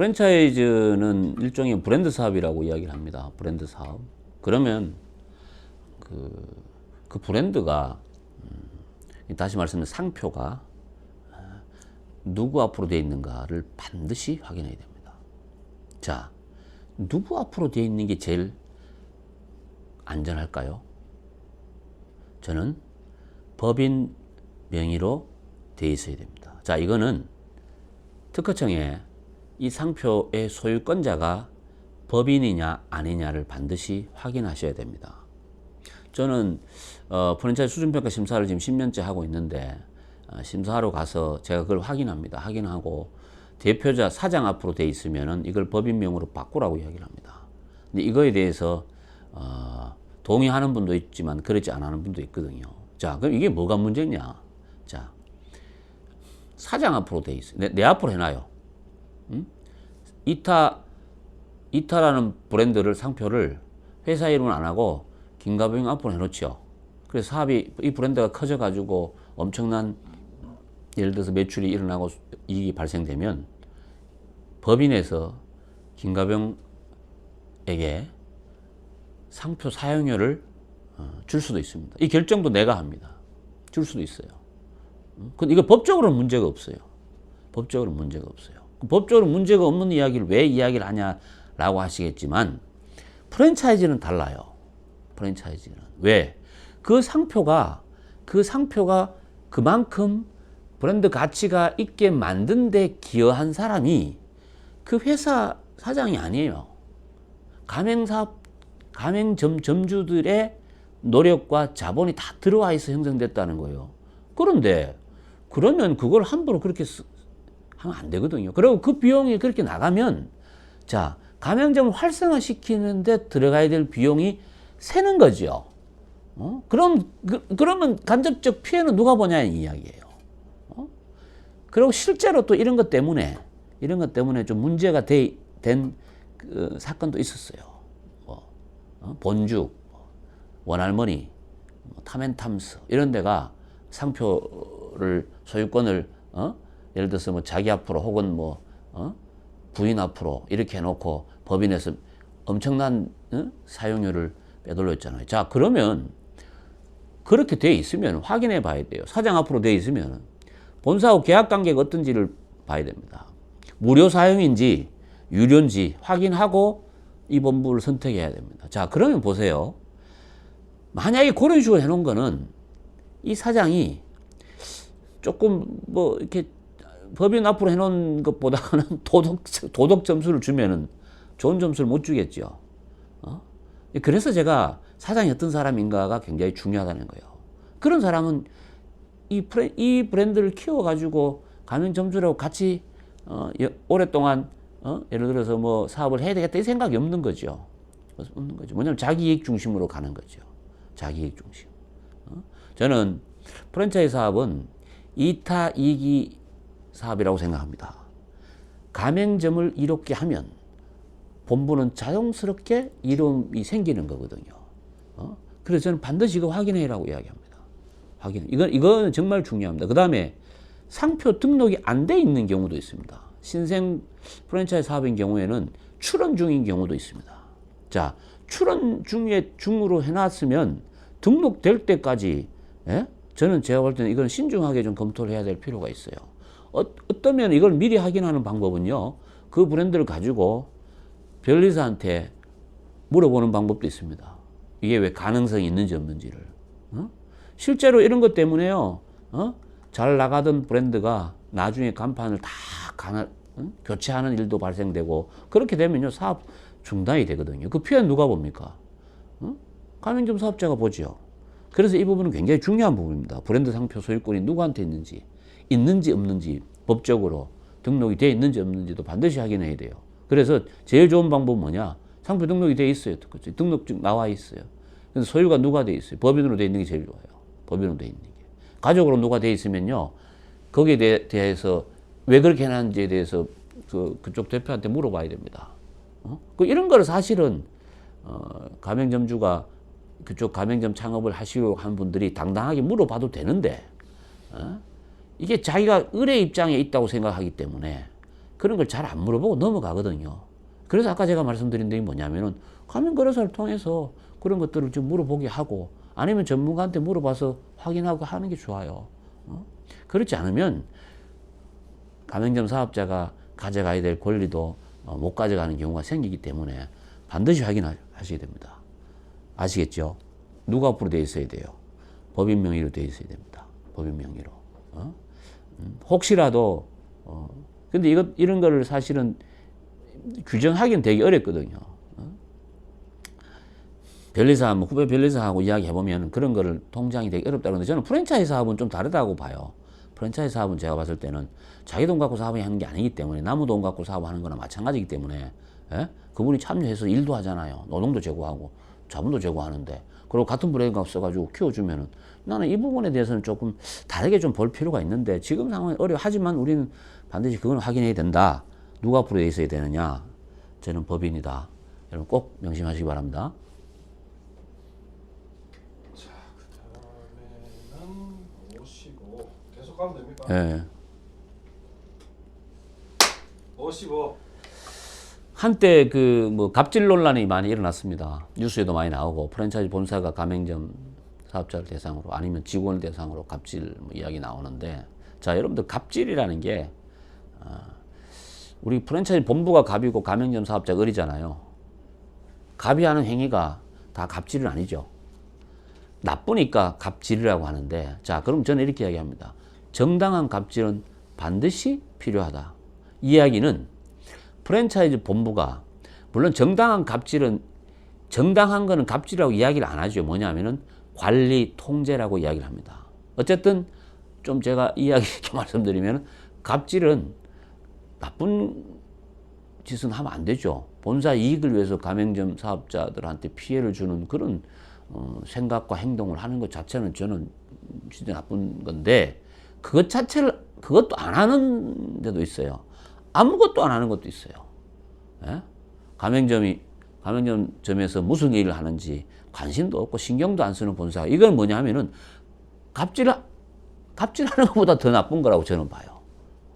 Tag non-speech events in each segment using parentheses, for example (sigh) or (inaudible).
프랜차이즈는 일종의 브랜드 사업이라고 이야기를 합니다. 브랜드 사업. 그러면 그, 그 브랜드가 음, 다시 말씀드리면 상표가 아, 누구 앞으로 되어 있는가를 반드시 확인해야 됩니다. 자, 누구 앞으로 되어 있는 게 제일 안전할까요? 저는 법인 명의로 되어 있어야 됩니다. 자, 이거는 특허청에 이 상표의 소유권자가 법인이냐 아니냐를 반드시 확인하셔야 됩니다. 저는 어, 프랜차이즈 수준평가 심사를 지금 10년째 하고 있는데 어, 심사하러 가서 제가 그걸 확인합니다. 확인하고 대표자 사장 앞으로 돼 있으면은 이걸 법인명으로 바꾸라고 이야기를 합니다. 근데 이거에 대해서 어, 동의하는 분도 있지만 그렇지 은 분도 있거든요. 자, 그럼 이게 뭐가 문제냐? 자, 사장 앞으로 돼 있어. 내, 내 앞으로 해놔요. 응? 이타 이타라는 브랜드를 상표를 회사 이름은 안 하고 김가병 앞으로 해놓죠. 그래서 사업이 이 브랜드가 커져가지고 엄청난 예를 들어서 매출이 일어나고 이익이 발생되면 법인에서 김가병에게 상표 사용료를 어, 줄 수도 있습니다. 이 결정도 내가 합니다. 줄 수도 있어요. 근데 이거 법적으로는 문제가 없어요. 법적으로는 문제가 없어요. 그 법적으로 문제가 없는 이야기를 왜 이야기를 하냐라고 하시겠지만 프랜차이즈는 달라요. 프랜차이즈는 왜? 그 상표가 그 상표가 그만큼 브랜드 가치가 있게 만든 데 기여한 사람이 그 회사 사장이 아니에요. 가맹사업 가맹점 점주들의 노력과 자본이 다 들어와 있어 형성됐다는 거예요. 그런데 그러면 그걸 함부로 그렇게 쓰, 하면 안 되거든요. 그리고 그 비용이 그렇게 나가면 자 가맹점을 활성화시키는데 들어가야 될 비용이 새는 거죠. 어? 그럼 그, 그러면 간접적 피해는 누가 보냐는 이야기예요. 어? 그리고 실제로 또 이런 것 때문에 이런 것 때문에 좀 문제가 되, 된 그 사건도 있었어요. 뭐 어? 본죽, 원할머니, 뭐 탐앤탐스 이런 데가 상표를 소유권을 어? 예를 들어서 뭐 자기 앞으로 혹은 뭐 어? 부인 앞으로 이렇게 해놓고 법인에서 엄청난 어? 사용료를 빼돌렸잖아요. 자 그러면 그렇게 돼 있으면 확인해 봐야 돼요. 사장 앞으로 돼 있으면 본사하고 계약 관계가 어떤지를 봐야 됩니다. 무료 사용인지 유료인지 확인하고 이 본부를 선택해야 됩니다. 자 그러면 보세요. 만약에 그런 식으로 해놓은 거는 이 사장이 조금 뭐 이렇게 법인 앞으로 해놓은 것보다는 (laughs) 도덕 도덕 점수를 주면은 좋은 점수를 못 주겠죠. 어? 그래서 제가 사장이 어떤 사람인가가 굉장히 중요하다는 거예요. 그런 사람은 이, 브랜, 이 브랜드를 키워가지고 가맹 점주라고 같이 어, 오랫동안 어? 예를 들어서 뭐 사업을 해야 되겠다 이 생각이 없는 거죠. 없는 거죠. 뭐냐면 자기 이익 중심으로 가는 거죠. 자기 이익 중심. 어? 저는 프랜차이즈 사업은 이타 이기 사업이라고 생각합니다. 가맹점을 이롭게 하면 본부는 자연스럽게 이름이 생기는 거거든요. 어? 그래서 저는 반드시 이거 확인해라고 이야기합니다. 확인. 이건, 이건 정말 중요합니다. 그 다음에 상표 등록이 안 돼 있는 경우도 있습니다. 신생 프랜차이즈 사업인 경우에는 출원 중인 경우도 있습니다. 자, 출원 중에 중으로 해놨으면 등록될 때까지, 예? 저는 제가 볼 때는 이건 신중하게 좀 검토를 해야 될 필요가 있어요. 어, 어떠면 이걸 미리 확인하는 방법은요, 그 브랜드를 가지고 변리사한테 물어보는 방법도 있습니다. 이게 왜 가능성이 있는지 없는지를. 어? 실제로 이런 것 때문에요, 어? 잘 나가던 브랜드가 나중에 간판을 다 가나, 어? 교체하는 일도 발생되고, 그렇게 되면요, 사업 중단이 되거든요. 그 피해는 누가 봅니까? 어? 가맹점 사업자가 보죠. 그래서 이 부분은 굉장히 중요한 부분입니다. 브랜드 상표 소유권이 누구한테 있는지, 있는지 없는지 법적으로 등록이 돼 있는지 없는지도 반드시 확인해야 돼요. 그래서 제일 좋은 방법은 뭐냐? 상표 등록이 돼 있어요. 그렇죠? 등록증 나와 있어요. 그래서 소유가 누가 돼 있어요? 법인으로 돼 있는 게 제일 좋아요. 법인으로 돼 있는 게. 가족으로 누가 돼 있으면요. 거기에 대, 대해서 왜 그렇게 해놨는지에 대해서 그, 그쪽 대표한테 물어봐야 됩니다. 어? 그 이런 거를 사실은 어, 가맹점주가 그쪽 가맹점 창업을 하시려고 한 분들이 당당하게 물어봐도 되는데 어? 이게 자기가 의뢰 입장에 있다고 생각하기 때문에 그런 걸 잘 안 물어보고 넘어가거든요. 그래서 아까 제가 말씀드린 게 뭐냐면은 가면 거래소를 통해서 그런 것들을 좀 물어보게 하고 아니면 전문가한테 물어봐서 확인하고 하는 게 좋아요. 어? 그렇지 않으면 가맹점 사업자가 가져가야 될 권리도 어, 못 가져가는 경우가 생기기 때문에 반드시 확인하시게 됩니다. 아시겠죠? 누가 앞으로 돼 있어야 돼요? 법인 명의로 돼 있어야 됩니다. 법인 명의로. 어? 음, 혹시라도 어, 근데 이것 이런 거를 사실은 규정하기는 되게 어렵거든요. 어? 변리사, 뭐 후배 변리사하고 이야기해 보면 그런 거를 통장이 되게 어렵다 그러는데 저는 프랜차이즈 사업은 좀 다르다고 봐요. 프랜차이즈 사업은 제가 봤을 때는 자기 돈 갖고 사업을 하는 게 아니기 때문에 남의 돈 갖고 사업하는 거나 마찬가지이기 때문에 예? 그분이 참여해서 일도 하잖아요. 노동도 제공하고 자본도 제공하는데 그리고 같은 브레인가 써가지고 키워주면은 나는 이 부분에 대해서는 조금 다르게 좀 볼 필요가 있는데 지금 상황이 어려 하지만 우리는 반드시 그건 확인해야 된다. 누가 앞으로 돼 있어야 되느냐? 저는 법인이다. 여러분 꼭 명심하시기 바랍니다. 자, 그다음에는 55 계속 가면 됩니까? 예. 55 한때 그 뭐 갑질 논란이 많이 일어났습니다. 뉴스에도 많이 나오고 프랜차이즈 본사가 가맹점 사업자를 대상으로 아니면 직원을 대상으로 갑질 뭐 이야기 나오는데 자 여러분들 갑질이라는 게 어, 우리 프랜차이즈 본부가 갑이고 가맹점 사업자가 을이잖아요. 갑이 하는 행위가 다 갑질은 아니죠. 나쁘니까 갑질이라고 하는데 자 그럼 저는 이렇게 이야기합니다. 정당한 갑질은 반드시 필요하다. 이 이야기는 프랜차이즈 본부가 물론 정당한 갑질은 정당한 거는 갑질이라고 이야기를 안 하죠. 뭐냐면은 관리 통제라고 이야기를 합니다. 어쨌든 좀 제가 이야기 이렇게 (laughs) 말씀드리면 갑질은 나쁜 짓은 하면 안 되죠. 본사 이익을 위해서 가맹점 사업자들한테 피해를 주는 그런 어, 생각과 행동을 하는 것 자체는 저는 진짜 나쁜 건데 그것 자체를 그것도 안 하는 데도 있어요. 아무것도 안 하는 것도 있어요. 예? 가맹점이 가맹점점에서 무슨 일을 하는지 관심도 없고 신경도 안 쓰는 본사. 이건 뭐냐면은 갑질 갑질하는 것보다 더 나쁜 거라고 저는 봐요.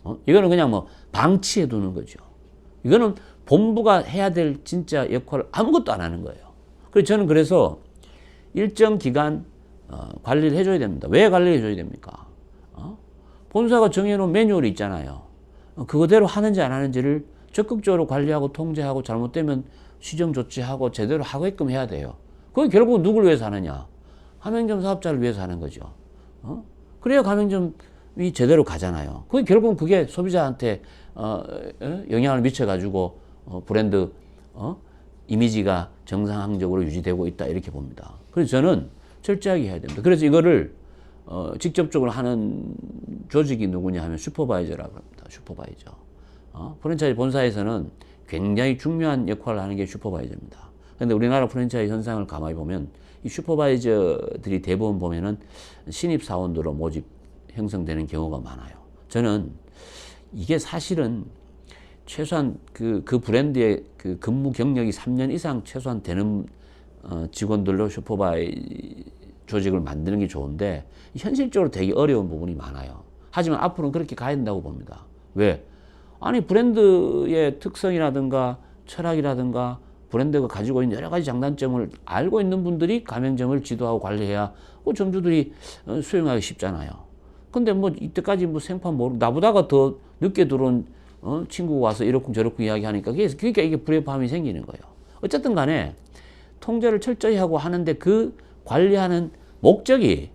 어? 이거는 그냥 뭐 방치해 두는 거죠. 이거는 본부가 해야 될 진짜 역할을 아무것도 안 하는 거예요. 그래서 저는 그래서 일정 기간 어, 관리를 해줘야 됩니다. 왜 관리를 해줘야 됩니까? 어? 본사가 정해놓은 매뉴얼이 있잖아요. 어, 그거대로 하는지 안 하는지를 적극적으로 관리하고 통제하고 잘못되면 시정 조치하고 제대로 하게끔 해야 돼요. 그게 결국 누굴 위해서 하느냐? 가맹점 사업자를 위해서 하는 거죠. 어? 그래야 가맹점이 제대로 가잖아요. 그게 결국은 그게 소비자한테 어, 어, 영향을 미쳐가지고 어, 브랜드 어? 이미지가 정상적으로 유지되고 있다 이렇게 봅니다. 그래서 저는 철저하게 해야 됩니다. 그래서 이거를 어, 직접적으로 하는 조직이 누구냐 하면 슈퍼바이저라고 합니다. 슈퍼바이저. 어? 프랜차이즈 본사에서는 굉장히 중요한 역할을 하는 게 슈퍼바이저입니다. 근데 우리나라 프랜차이즈 현상을 가만히 보면 이 슈퍼바이저들이 대부분 보면은 신입 사원들로 모집 형성되는 경우가 많아요. 저는 이게 사실은 최소한 그, 그 브랜드의 그 근무 경력이 3년 이상 최소한 되는 어, 직원들로 슈퍼바이 조직을 만드는 게 좋은데 현실적으로 되게 어려운 부분이 많아요. 하지만 앞으로는 그렇게 가야 된다고 봅니다. 왜? 아니 브랜드의 특성이라든가 철학이라든가 브랜드가 가지고 있는 여러 가지 장단점을 알고 있는 분들이 가맹점을 지도하고 관리해야 그 점주들이 어, 수용하기 쉽잖아요. 근데 뭐 이때까지 뭐 생판 모르고 나보다가 더 늦게 들어온 어, 친구가 와서 이렇쿵 저렇쿵 이야기하니까 그러니까 이게 불협화음이 생기는 거예요. 어쨌든 간에 통제를 철저히 하고 하는데 그 관리하는 목적이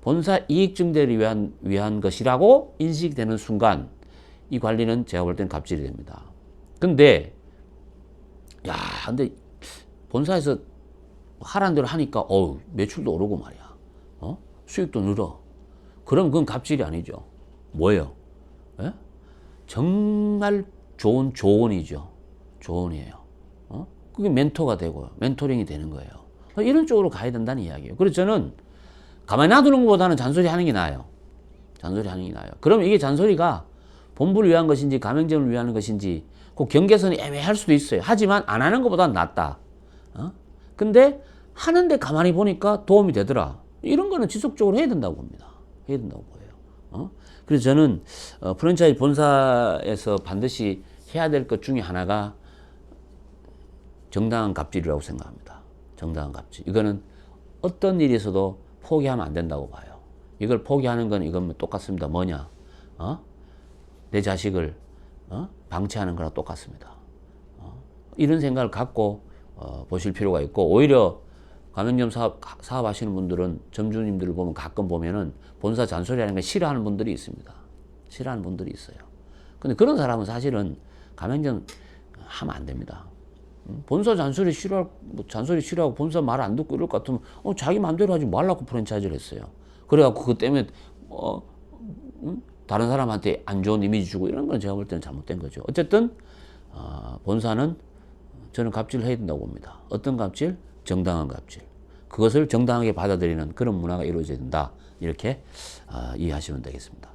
본사 이익 증대를 위한 위한 것이라고 인식되는 순간 이 관리는 제가 볼 때는 갑질이 됩니다. 근데 야, 근데 본사에서 하라는 대로 하니까 어우 매출도 오르고 말이야. 어? 수익도 늘어. 그럼 그건 갑질이 아니죠. 뭐예요? 예? 정말 좋은 조언이죠. 조언이에요. 어? 그게 멘토가 되고요. 멘토링이 되는 거예요. 이런 쪽으로 가야 된다는 이야기예요. 그래서 저는 가만히 놔두는 것보다는 잔소리 하는 게 나아요. 잔소리 하는 게 나아요. 그럼 이게 잔소리가 본부를 위한 것인지 가맹점을 위한 것인지 그 경계선이 애매할 수도 있어요. 하지만 안 하는 것보다는 낫다. 어? 근데 하는데 가만히 보니까 도움이 되더라. 이런 거는 지속적으로 해야 된다고 봅니다. 해야 된다고 보여요. 어? 그래서 저는 어, 프랜차이즈 본사에서 반드시 해야 될 것 중에 하나가 정당한 갑질이라고 생각합니다. 정당한 갑질. 이거는 어떤 있어도 포기하면 안 된다고 봐요. 이걸 포기하는 건 이건 똑같습니다. 뭐냐? 어? 내 자식을 어? 방치하는 거랑 똑같습니다. 어? 이런 생각을 갖고 어, 보실 필요가 있고 오히려 가맹점 사업 사업 하시는 분들은 점주님들을 보면 가끔 보면은 본사 잔소리하는 걸 싫어하는 분들이 있습니다. 싫어하는 분들이 있어요. 근데 그런 사람은 사실은 가맹점 하면 안 됩니다. 음? 본사 잔소리 싫어 뭐 잔소리 싫어하고 본사 말 안 듣고 이럴 것 같으면 어 자기 마음대로 하지 말라고 프랜차이즈를 했어요. 그래갖고 그 때문에 어 음? 다른 사람한테 안 좋은 이미지 주고 이런 건 제가 볼 때는 잘못된 거죠. 어쨌든 어, 본사는 저는 갑질을 해야 된다고 봅니다. 어떤 갑질? 정당한 갑질. 그것을 정당하게 받아들이는 그런 문화가 이루어져야 된다. 이렇게 어, 이해하시면 되겠습니다.